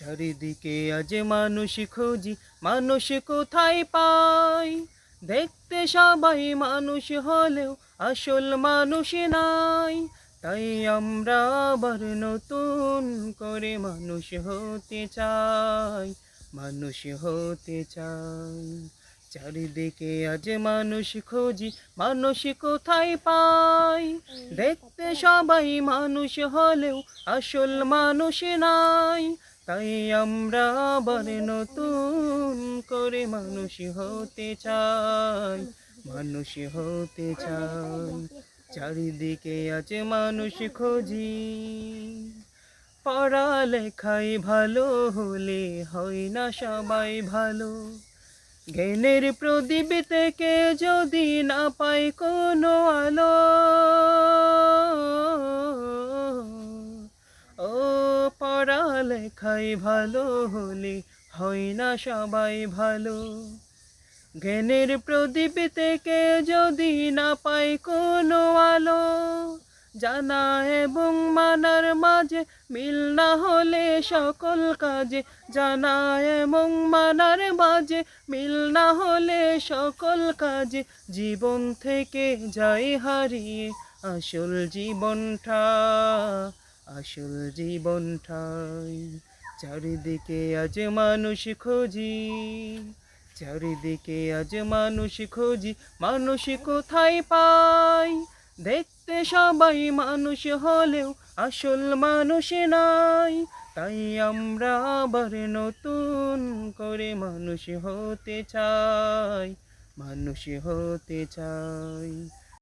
চারিদিকে আজ মানুষ খুঁজি, মানুষ কোথায় পাই দেখতে সবাই মানুষ হলেও আসল মানুষ নাই। তাই আমরা আবার নতুন করে মানুষ হতে চাই, মানুষ হতে চাই। চারিদিকে আজ মানুষ খুঁজি, মানুষ কোথায় পাই দেখতে সবাই মানুষ হলেও আসল মানুষ নাই। তাই আমরা আবার নতুন করে মানুষ হতে চাই, মানুষ হতে চাই। চারিদিকে আছে মানুষ খুঁজি। পড়ালেখায় ভালো হলে হয় না সবাই ভালো। জ্ঞানের প্রদীপ থেকে যদি না পাই কোনো আলো পড়ালেখায় ভালো হলে হয় না সবাই ভালো। জ্ঞানের প্রদীপ থেকে যদি না পাই কোনো আলো, জানা এবং মানার মাঝে মিল না হলে সকল কাজে জানা এবং মানার মাঝে মিল না হলে সকল কাজে জীবন থেকে যাই হারিয়ে আসল জীবনটা। আসল জীবনটাই। চারিদিকে আজ মানুষ খুঁজি, চারিদিকে আজ মানুষ খুঁজি, মানুষ কোথায় পাই দেখতে সবাই মানুষ হলেও আসল মানুষ নাই। তাই আমরা আবার নতুন করে মানুষ হতে চাই, মানুষ হতে চাই।